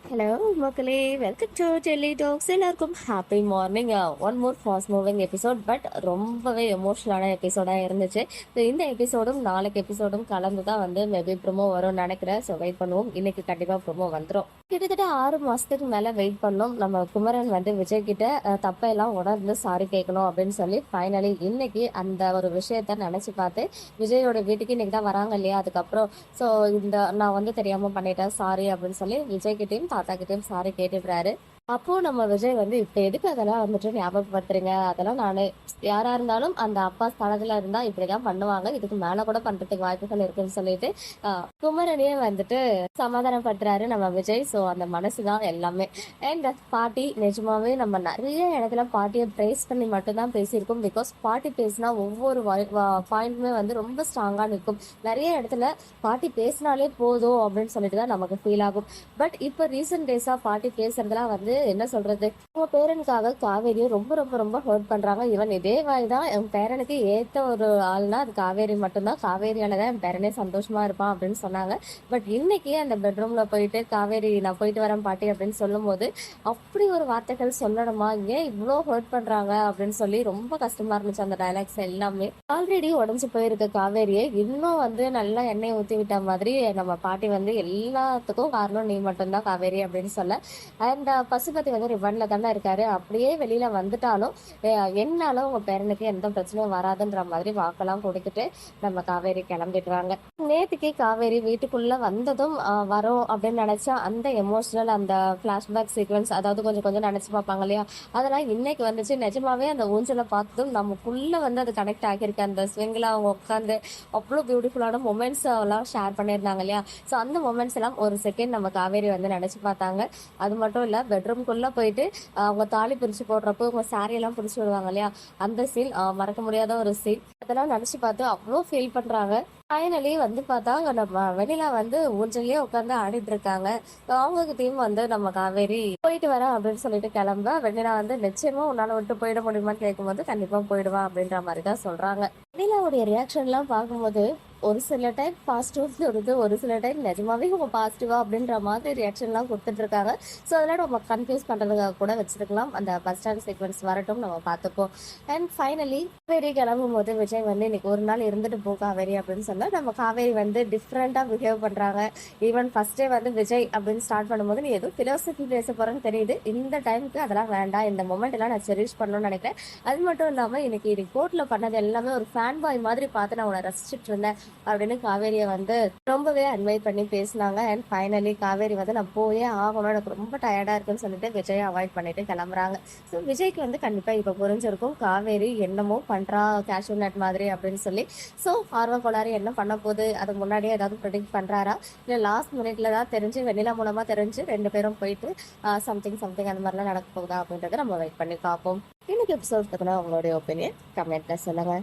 Hello மக்களே. Welcome to Delhi talks எல்லாருக்கும் happy morning one more fast moving episode but ரொம்பவே எமோஷனலான எபிசோடாக இருந்துச்சு. ஸோ இந்த எபிசோடும் நாளைக்கு எபிசோடும் கலந்து தான் வந்து மேபி ப்ரொமோ வரும்னு நினைக்கிறேன். ஸோ வெயிட் பண்ணுவோம். இன்னைக்கு கண்டிப்பாக ப்ரோமோ வந்துடும் கிட்டத்தட்ட ஆறு மாதத்துக்கு மேலே வெயிட் பண்ணோம். நம்ம குமரன் வந்து விஜய் கிட்ட அஹ், உணர்ந்து சாரி கேட்கணும் அப்படின்னு சொல்லி ஃபைனலி இன்னைக்கு அந்த ஒரு விஷயத்த நினச்சி பார்த்து விஜயோட வீட்டுக்கு இன்னைக்கு தான் வராங்க இல்லையா? அதுக்கப்புறம் ஸோ இந்த நான் வந்து தெரியாமல் பண்ணிட்டேன் சாரி அப்படின்னு சொல்லி விஜய்கிட்டையும் தாத்தா கிட்டேயும் சாரி கேட்டுடுறாரு அப்போ நம்ம விஜய் வந்து இப்போ எதுக்கு அதெல்லாம் வந்துட்டு ஞாபகப்படுத்துறீங்க? அதெல்லாம் நான் யாரா இருந்தாலும் அந்த அப்பா ஸ்தானத்துல இருந்தா இப்படிதான் பண்ணுவாங்க. இதுக்கு மேல கூட பண்றதுக்கு வாய்ப்புகள் இருக்குன்னு சொல்லிட்டு குமரனையே வந்துட்டு சமாதானப்படுத்துறாரு நம்ம விஜய். ஸோ அந்த மனசு தான் எல்லாமே அண்ட் பாட்டி நிஜமாவே நம்ம நிறைய இடத்துல பாட்டியை ப்ரைஸ் பண்ணி மட்டும்தான் பேசியிருக்கோம். பிகாஸ் பாட்டி பேசினா ஒவ்வொரு பாயிண்ட்டுமே வந்து ரொம்ப ஸ்ட்ராங்கா நிற்கும். நிறைய இடத்துல பாட்டி பேசினாலே போதும் அப்படின்னு சொல்லிட்டு தான் நமக்கு ஃபீல் ஆகும். பட் இப்போ ரீசெண்ட் டேஸா பாட்டி பேசுறதுலாம் வந்து என்ன சொல்றது? உங்க பேரனுக்காக காவேரியை ரொம்ப ரொம்ப ரொம்ப ஹர்ட் பண்றாங்க. ஈவன் இதே வாய் தான் என் பேரனுக்கு ஏத்த ஒரு ஆள்னா அது காவேரி மட்டும்தான். காவேரியால தான் என் பேரனே சந்தோஷமா இருப்பான் அப்படின்னு சொன்னாங்க. பட் இன்னைக்கு அந்த பெட்ரூம்ல போயிட்டு காவேரி நான் போயிட்டு வரேன் பாட்டி அப்படின்னு சொல்லும் போது அப்படி ஒரு வார்த்தைகள் சொல்லணுமா? ஏன் இவ்வளோ ஹர்ட் பண்றாங்க? அப்படின்னு சொல்லி ரொம்ப கஷ்டமா இருந்துச்சு அந்த டைலாக்ஸ் எல்லாமே. ஆல்ரெடி உடஞ்சு போயிருக்க காவேரியை. இன்னும் வந்து நல்லா எண்ணெய் ஊற்றி விட்ட மாதிரி நம்ம பாட்டி வந்து எல்லாத்துக்கும் காரணம் நீ மட்டும்தான் காவேரி அப்படின்னு சொல்ல. அண்ட் பசுபதி வந்து ரிவன்ல தானே இருக்காரு. அப்படியே வெளியில வந்துட்டாலும் அஹ், என்னால உங்க பேரனுக்கு எந்த பிரச்சனையும் வராதுன்ற மாதிரி வாக்கெல்லாம் கொடுத்துட்டு நம்ம காவேரி கிளம்பிடுறாங்க. நேத்துக்கு காவேரி வீட்டுக்குள்ள வந்ததும் வரும் வரோம் அப்படின்னு நினைச்சா அந்த எமோஷனல் அந்த பிளாஷ்பேக் சீக்வன்ஸ் அதாவது கொஞ்சம் கொஞ்சம் நினைச்சு பார்ப்பாங்க இல்லையா? அதெல்லாம் இன்னைக்கு வந்துச்சு. நிஜமாவே அந்த ஊஞ்சலை பார்த்ததும் நமக்குள்ள வந்து அது கனெக்ட் ஆகியிருக்கு. அந்த ஸ்விங்கில் அவங்க உட்காந்து அவ்வளோ பியூட்டிஃபுல்லான மூமெண்ட்ஸ் எல்லாம் ஷேர் பண்ணியிருந்தாங்க இல்லையா? ஸோ அந்த மூமெண்ட்ஸ் எல்லாம் ஒரு செகண்ட் நம்ம காவேரி வந்து நினச்சி பார்த்தாங்க. அது மட்டும் இல்லை பெட்ரூம்குள்ளே போயிட்டு அவங்க தாலி பிரித்து போடுறப்போ அவங்க சாரியெல்லாம் எல்லாம் விடுவாங்க இல்லையா? அந்த சீன் மறக்க முடியாத ஒரு சீன் அதெல்லாம் நினச்சி பார்த்து அவ்வளோ ஃபீல் பண்ணுறாங்க ஃபைனலி வந்து பார்த்தா நம்ம வெளியில வந்து ஊஞ்சல்லே உட்காந்து ஆடிட்டு இருக்காங்க. அவங்க கிட்டயும் வந்து நம்ம காவேரி போயிட்டு வரேன் அப்படின்னு சொல்லிட்டு கிளம்ப வெண்ணிலா வந்து நிச்சயமா உன்னால விட்டு போயிட முடியுமான்னு கேட்கும்போது கண்டிப்பா போயிடுவான் அப்படின்ற மாதிரி தான் சொல்றாங்க வெண்ணிலாவுடைய ரியாக்ஷன்லாம் பார்க்கும்போது ஒரு சில டைம் பாசிட்டிவ் வருது ஒரு சில டைம் நிஜமாவே அவங்க பாசிட்டிவாக அப்படின்ற மாதிரி ரியாக்ஷன்லாம் கொடுத்துட்ருக்காங்க ஸோ அதெல்லாம் நம்ம கன்ஃபியூஸ் பண்ணுறதுக்காக கூட வச்சுருக்கலாம். அந்த பஸ் ஸ்டாண்ட் சீக்வன்ஸ் வரட்டும் நம்ம பார்த்துப்போம். அண்ட் ஃபைனலி காவேரி கிளம்பும் போது விஜய் வந்து இன்னைக்கு ஒரு நாள் இருந்துட்டு போ காவேரி அப்படின்னு சொன்னால் நம்ம காவேரி வந்து டிஃப்ரெண்ட்டாக பிஹேவ் பண்ணுறாங்க ஈவன் ஃபஸ்ட்டே வந்து விஜய் அப்படின்னு ஸ்டார்ட் பண்ணும்போது நீ எதுவும் ஃபிலோசஃபி பேச போகிறேன்னு தெரியுது. இந்த டைமுக்கு அதெல்லாம் வேண்டாம். இந்த மொமெண்ட் எல்லாம் நான் செரிஷ் பண்ணணும்னு நினைக்கிறேன். அது மட்டும் இல்லாமல் இன்னைக்கு இன்னைக்கு கோர்ட்டில் பண்ணது எல்லாமே ஒரு ஃபேன் பாய் மாதிரி பார்த்து நான் உன்னை ரசிச்சுட்டு இருந்தேன். அப்படின்னு காவேரியை வந்து ரொம்பவே அன்வைட் பண்ணி பேசினாங்க. அண்ட் ஃபைனலி காவேரி வந்து நான் போயே ஆகணும். எனக்கு ரொம்ப டயர்டாக இருக்குன்னு சொல்லிட்டு விஜய் அவாய்ட் பண்ணிட்டு கிளம்புறாங்க. ஸோ விஜய்க்கு வந்து கண்டிப்பாக இப்போ புரிஞ்சிருக்கும். காவேரி என்னமோ பண்ணுறா கேஷுவல் நட் மாதிரி அப்படின்னு சொல்லி. ஸோ ஆர்வ கோளாறு என்ன பண்ண போகுது? அது முன்னாடியே ஏதாவது ப்ரிடிக்ட் பண்ணுறாரா இல்லை லாஸ்ட் மினிட்ல தான் தெரிஞ்சு வெண்ணிலா மூலமாக தெரிஞ்சு ரெண்டு பேரும் போயிட்டு சம்திங் சம்திங் அந்த மாதிரிலாம் நடக்க போகுதா அப்படின்றத நம்ம வெயிட் பண்ணி பார்ப்போம். இன்னைக்கு எபிசோட் பற்றின உங்களுடைய ஒப்பீனியன் சொல்லுங்கள்